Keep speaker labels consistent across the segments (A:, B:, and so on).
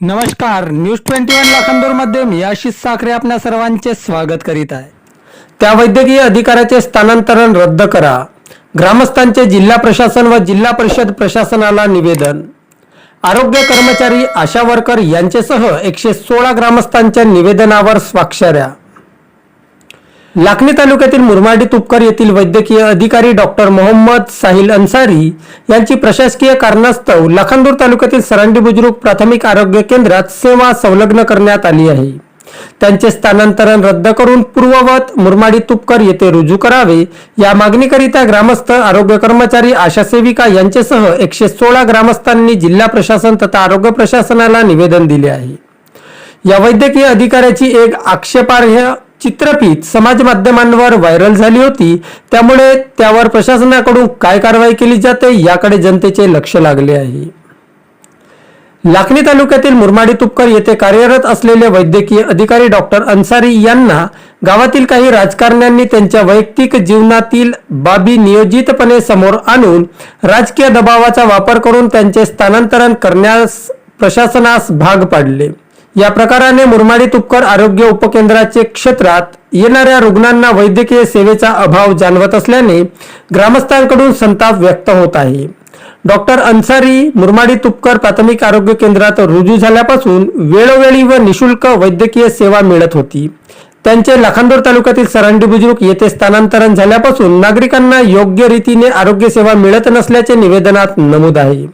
A: नमस्कार news twenty one लाखांदूरमध्ये मी आशिष साखरे आपल्या सर्वांचे स्वागत करीत आहे. त्या वैद्यकीय अधिकाऱ्याचे स्थानांतरण रद्द करा. ग्रामस्थांचे जिल्हा प्रशासन व जिल्हा परिषद प्रशासनाला निवेदन. आरोग्य कर्मचारी आशा वर्कर यांच्यासह एकशे सोळा ग्रामस्थांच्या निवेदनावर स्वाक्षऱ्या लाखनी तालुक्यातील मुरमाडी तुपकर येथील वैद्यकीय अधिकारी डॉक्टर मोहम्मद साहिल अन्सारी यांची प्रशासकीय कारणास्तव लाखांदूर तालुक्यातील सरांडी बुजुर्ग प्राथमिक आरोग्य केंद्रात सेवा संलग्न करण्यात आली आहे. त्यांचे स्थानांतरण रद्द करून पूर्ववत मुरमाडी तुपकर येथे रुजू करावे या मागणीकरिता ग्रामस्थ आरोग्य कर्मचारी आशा सेविका यांच्यासह एकशे सोळा ग्रामस्थांनी जिल्हा प्रशासन तथा आरोग्य प्रशासनाला निवेदन दिले आहे. या वैद्यकीय अधिकाऱ्याची एक आक्षेपार्ह चित्रफीत समाज माध्यमांवर व्हायरल झाली होती. त्यामुळे त्यावर प्रशासनाकडून काय कारवाई केली जाते याकडे जनतेचे लक्ष लागले आहे. लाखणी तालुक्यातील मुरमाडी तुपकर येथे कार्यरत असलेले वैद्यकीय अधिकारी डॉक्टर अन्सारी यांना गावातील काही राजकारण्यांनी त्यांच्या वैयक्तिक जीवनातील बाबी नियोजितपणे समोर आणून राजकीय दबावाचा वापर करून त्यांचे स्थानांतरण करण्यास प्रशासनास भाग पाडले. या प्रकाराने मुरमाडी तुपकर आरोग्य उपकेंद्राचे क्षेत्रात येणाऱ्या रुग्णांना वैद्यकीय सेवेचा अभाव जाणवत असल्याने ग्रामस्थांकडून संताप व्यक्त होत आहे. डॉक्टर अन्सारी मुरमाडी तुपकर प्राथमिक आरोग्य केंद्रात रुजू झाल्यापासून वेळोवेळी व निशुल्क वैद्यकीय सेवा मिळत होती. त्यांचे लखांदूर तालुक्यातील सरांडी बुजुर्ग येथे स्थानांतरण झाल्यापासून नागरिकांना योग्य रीतीने आरोग्य सेवा मिळत नसल्याचे निवेदनात नमूद आहे.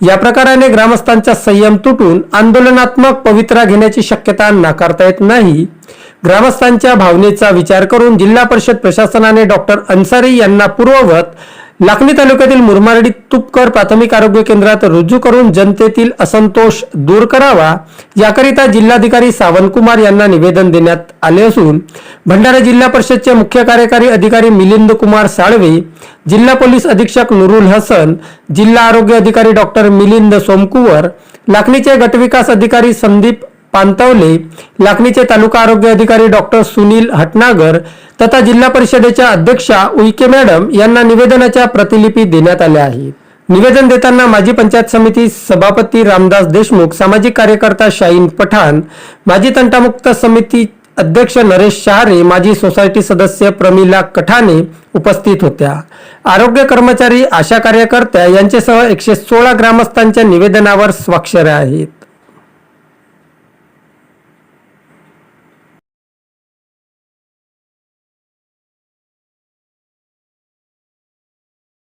A: या प्रकाराने ग्रामस्थांचा संयम तुटून आंदोलनात्मक पवित्रा घेण्याची शक्यता नाकारता येत नाही. ग्रामस्थांच्या भावनेचा विचार करून जिल्हा परिषद प्रशासनाने डॉक्टर अन्सारी यांना पूर्ववत लाखणी तालुक्यातील मुरमार्डी तुपकर प्राथमिक आरोग्य केंद्रात रुजू करून जनतेतील असंतोष दूर करावा याकरिता जिल्हाधिकारी सावंतकुमार यांना निवेदन देण्यात आले असून भंडारा जिल्हा परिषदचे मुख्य कार्यकारी अधिकारी मिलिंद कुमार साळवे जिल्हा पोलीस अधीक्षक नुरुल हसन जिल्हा आरोग्य अधिकारी डॉक्टर मिलिंद सोमकुवर लाखणीचे गटविकास अधिकारी संदीप पांतवले लाखणीचे तालुका आरोग्य अधिकारी डॉक्टर सुनील हटनागर तथा जिल्हा परिषदेच्या अध्यक्षा उईके मॅडम यांना निवेदनाच्या प्रतिलिपी देण्यात आल्या आहेत. निवेदन देताना माजी पंचायत समिती सभापती रामदास देशमुख सामाजिक कार्यकर्ता शाहीन पठाण माजी तंटामुक्त समिती अध्यक्ष नरेश शहारे माजी सोसायटी सदस्य प्रमिला कठाणे उपस्थित होत्या. आरोग्य कर्मचारी आशा कार्यकर्त्या यांच्यासह एकशे सोळा ग्रामस्थांच्या निवेदनावर स्वाक्षऱ्या आहेत.